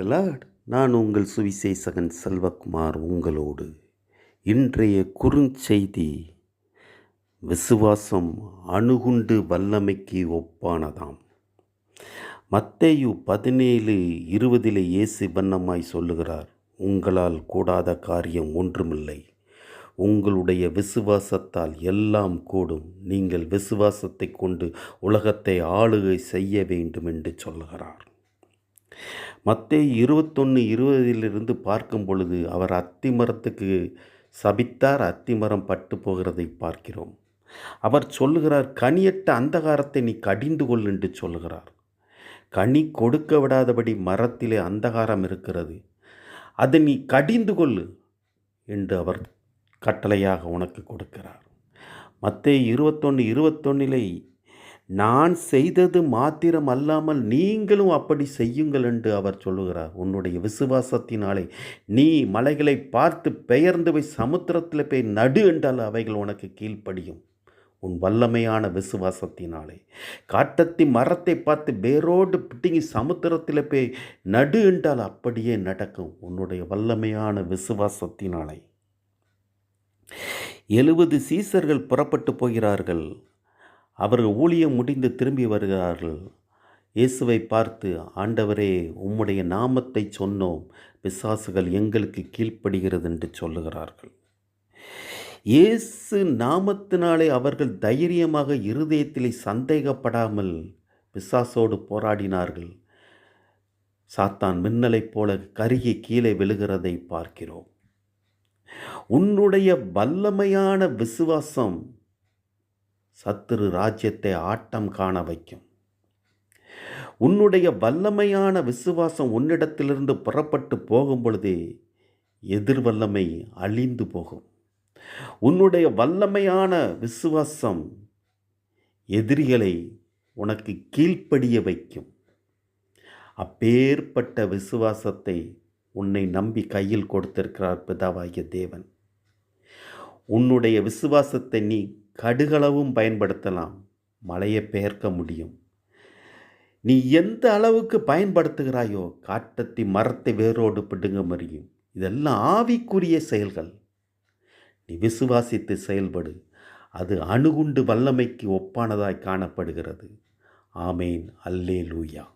Lord நான் உங்கள் சுவிசேஷகன் செல்வகுமார் உங்களோடு இன்றைய குறுஞ்செய்தி விசுவாசம் அணுகுண்டு வல்லமைக்கு ஒப்பானதாம். மத்தேயு பதினேழு இருபதிலே இயேசு வண்ணமாய் சொல்லுகிறார் உங்களால் கூடாத காரியம் ஒன்றுமில்லை. உங்களுடைய விசுவாசத்தால் எல்லாம் கூடும். நீங்கள் விசுவாசத்தை கொண்டு உலகத்தை ஆளுகை செய்ய வேண்டும் என்று சொல்லுகிறார். மத்தேயு இருபத்தொன்று இருபதிலிருந்து பார்க்கும் பொழுது அவர் அத்தி மரத்துக்கு சபித்தார் அத்திமரம் பட்டு போகிறதை பார்க்கிறோம். அவர் சொல்லுகிறார் கனியட்ட அந்தகாரத்தை நீ கடிந்து கொள் என்று சொல்லுகிறார். கனி கொடுக்க விடாதபடி மரத்திலே அந்தகாரம் இருக்கிறது. அதை நீ கடிந்து கொள்ளு என்று அவர் கட்டளையாக உனக்கு கொடுக்கிறார். மற்ற இருபத்தொன்று இருபத்தொன்னிலே நான் செய்தது மாத்திரம் அல்லாமல் நீங்களும் அப்படி செய்யுங்கள் என்று அவர் சொல்லுகிறார். உன்னுடைய விசுவாசத்தினாலே நீ மலைகளை பார்த்து பெயர்ந்து போய் சமுத்திரத்தில் போய் நடு என்றால் அவைகள் உனக்கு கீழ்ப்படியும். உன் வல்லமையான விசுவாசத்தினாலே. காட்டத்தி மரத்தை பார்த்து வேரோடு பிட்டிங்கி சமுத்திரத்தில் போய் நடு என்றால் அப்படியே நடக்கும். உன்னுடைய வல்லமையான விசுவாசத்தினாலே. எழுபது சீசர்கள் புறப்பட்டு போகிறார்கள். அவர்கள் ஊழியம் முடிந்து திரும்பி வருகிறார்கள். இயேசுவை பார்த்து ஆண்டவரே உம்முடைய நாமத்தை சொன்னோம். பிசாசுகள் எங்களுக்கு கீழ்ப்படுகிறது என்று சொல்லுகிறார்கள். இயேசு நாமத்தினாலே அவர்கள் தைரியமாக இருதயத்திலே சந்தேகப்படாமல் பிசாசோடு போராடினார்கள். சாத்தான் மின்னலைப் போல கருகி கீழே விழுகிறதை பார்க்கிறோம். உன்னுடைய வல்லமையான விசுவாசம் சத்துரு ராஜ்யத்தை ஆட்டம் காண வைக்கும். உன்னுடைய வல்லமையான விசுவாசம் உன்னிடத்திலிருந்து புறப்பட்டு போகும் பொழுதே எதிர்வல்லமை அழிந்து போகும். உன்னுடைய வல்லமையான விசுவாசம் எதிரிகளை உனக்கு கீழ்ப்படிய வைக்கும். அப்பேற்பட்ட விசுவாசத்தை உன்னை நம்பி கையில் கொடுத்திருக்கிறார் பிதாவாகிய தேவன். உன்னுடைய விசுவாசத்தை நீ கடுகளவும் பயன்படுத்தலாம். மழையை பெயர்க்க முடியும். நீ எந்த அளவுக்கு பயன்படுத்துகிறாயோ காட்டத்தி மரத்தை வேரோடு பிடுங்க முடியும். இதெல்லாம் ஆவிக்குரிய செயல்கள். நீ விசுவாசித்து செயல்படு. அது அணுகுண்டு வல்லமைக்கு ஒப்பானதாய் காணப்படுகிறது. ஆமேன். அல்லே லூயா